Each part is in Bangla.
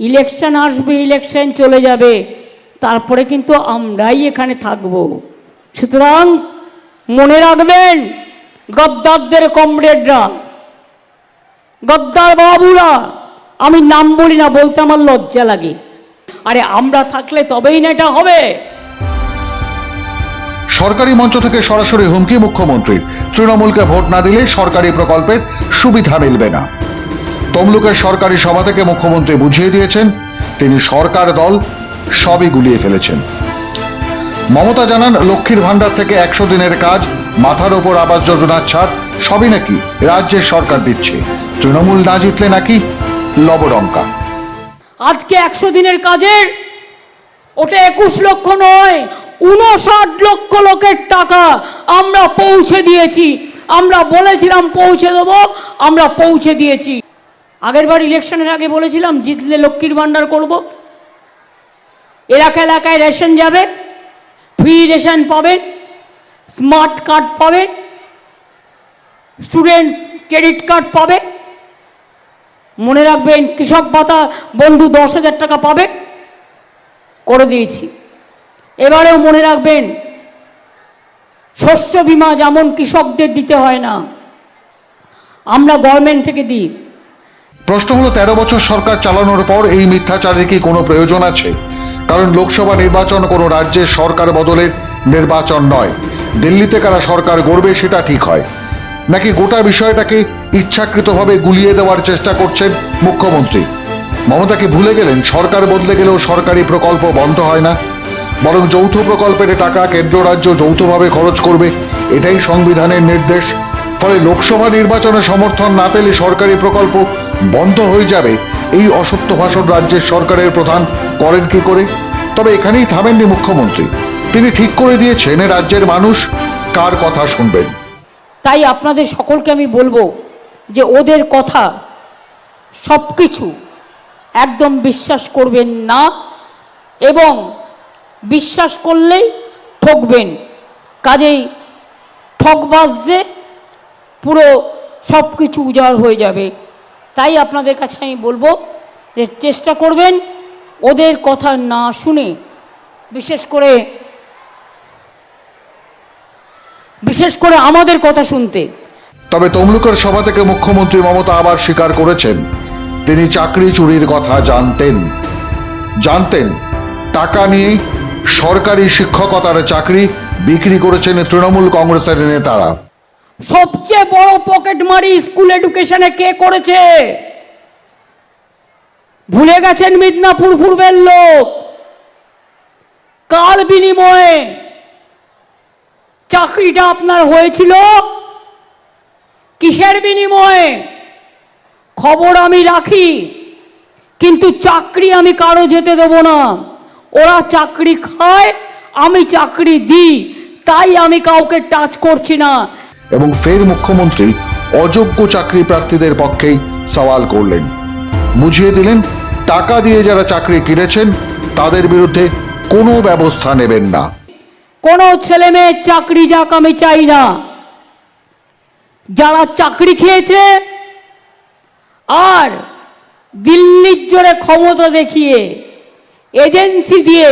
ইলেকশন আসবে ইলেকশন চলে যাবে। তারপরে কিন্তু আমরাই এখানে থাকব। সুতরাং মনে রাখবেন, গদ্দারদের কমরেডরা, গদ্দার বাবুরা, আমি নাম বলি না, বলতে আমার লজ্জা লাগে। আরে আমরা থাকলে তবেই না এটা হবে। সরকারি মঞ্চ থেকে সরাসরি হুমকি মুখ্যমন্ত্রীর। তৃণমূলকে ভোট না দিলে সরকারি প্রকল্পের সুবিধা মিলবে না। তমলুকের সরকারি সভা থেকে মুখ্যমন্ত্রী বুঝিয়ে দিয়েছেন, তিনি সরকার দল সবই গুলিয়ে ফেলেছেন। মমতা জানান, লক্ষ্মীর ভাণ্ডার থেকে একশো দিনের কাজ, মাথার ওপর আবাস যোজনার ছাদ সবই নাকি রাজ্যের সরকার দিচ্ছে। তৃণমূল না জিতলে নাকি লবডঙ্কা। আজকে একশো দিনের কাজের ওটা একুশ লক্ষ নয়, উনষাট লক্ষ লোকের টাকা আমরা পৌঁছে দিয়েছি। আমরা বলেছিলাম পৌঁছে দেবো, আমরা পৌঁছে দিয়েছি। আগেরবার ইলেকশনের আগে বলেছিলাম, জিতলে লক্ষ্মীর ভাণ্ডার করব। এলাকা এলাকায় রেশন যাবে ফ্রি রেশন পাবেন স্মার্ট কার্ড পাবেন স্টুডেন্টস ক্রেডিট কার্ড পাবে। মনে রাখবেন, কৃষক ভাতা বন্ধু দশ হাজার টাকা পাবে, করে দিয়েছি। এবারেও মনে রাখবেন, শস্য বীমা যেমন কৃষকদের দিতে হয় না, আমরা গভর্নমেন্ট থেকে দিই। প্রশ্ন হলো, তেরো বছর সরকার চালানোর পর এই মিথ্যাচারের কি কোনো প্রয়োজন আছে? কারণ লোকসভা নির্বাচন কোনো রাজ্যের সরকার বদলের নির্বাচন নয়। দিল্লিতে কারা সরকার গড়বে সেটা ঠিক হয়। নাকি গোটা বিষয়টাকে ইচ্ছাকৃতভাবে গুলিয়ে দেওয়ার চেষ্টা করছেন মুখ্যমন্ত্রী? মমতা কি ভুলে গেলেন? সরকার বদলে গেলেও সরকারি প্রকল্প বন্ধ হয় না? বরং যৌথ প্রকল্পের টাকা কেন্দ্র রাজ্য যৌথভাবে খরচ করবে, এটাই সংবিধানের নির্দেশ। ফলে লোকসভা নির্বাচনে সমর্থন না পেলে সরকারি প্রকল্প বন্ধ হয়ে যাবে। এই অসত্য ভাষণ রাজ্যের সরকারের প্রধান করেন কি করে? তবে এখানেই থামেননি মুখ্যমন্ত্রী। তিনি ঠিক করে দিয়েছেন রাজ্যের মানুষ কার কথা শুনবেন? তাই আপনাদের সকলকে আমি বলব যে ওদের কথা সব কিছু একদম বিশ্বাস করবেন না এবং বিশ্বাস করলেই ঠকবেন। কাজেই ঠকবাজে পুরো সব কিছু উজাড় হয়ে যাবে। তাই আপনাদের কাছে আমি বলব যে চেষ্টা করবেন ওদের কথা না শুনে, বিশেষ করে বিশেষ করে আমাদের কথা শুনতে। তবে তমলুকের সভা থেকে মুখ্যমন্ত্রী মমতা আবার স্বীকার করেছেন। তিনি চাকরি চুরির কথা জানতেন। জানতেন, টাকা নিয়ে সরকারি শিক্ষকতার চাকরি বিক্রি করেছেন তৃণমূল কংগ্রেসের নেতারা। সবচেয়ে বড় পকেট মারি স্কুল এডুকেশনে কে করেছে? ভুলে গেছেন মিদনাপুর পূর্বের লোক। কাল বিনিময়ে চাকরিটা আপনার হয়েছিল? কিসের বিনিময়ে? খবর আমি রাখি, কিন্তু চাকরি আমি কারও যেতে দেবো না। ওরা চাকরি খায়, আমি চাকরি দিই, তাই আমি কাউকে টাচ করছি না। এবং ফের মুখ্যমন্ত্রী অযোগ্য চাকরি প্রার্থীদের পক্ষেই সওয়াল করলেন। বুঝিয়ে দিলেন, টাকা দিয়ে যারা চাকরি কিনেছেন, তাদের বিরুদ্ধে কোনো ব্যবস্থা নেবেন না। কোনো ছেলে মেয়ের চাকরি যাক আমি চাই না। যারা চাকরি খেয়েছে, আর দিল্লির জোরে ক্ষমতা দেখিয়ে, এজেন্সি দিয়ে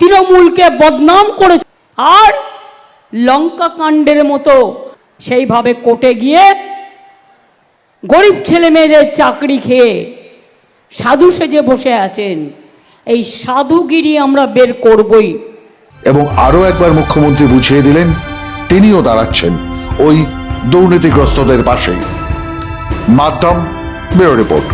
তৃণমূলকে বদনাম করেছে, আর লঙ্কা কাণ্ডের মতো সেইভাবে কোটে গিয়ে গরিব ছেলে মেয়েদের চাকরি খেয়ে সাধু সেজে বসে আছেন। এই সাধুগিরি আমরা বের করবই। এবং আরও একবার মুখ্যমন্ত্রী বুঝিয়ে দিলেন, তিনিও দাঁড়াচ্ছেন ওই দুর্নীতিগ্রস্তদের পাশে। মাধ্যম, ব্যুরো রিপোর্ট।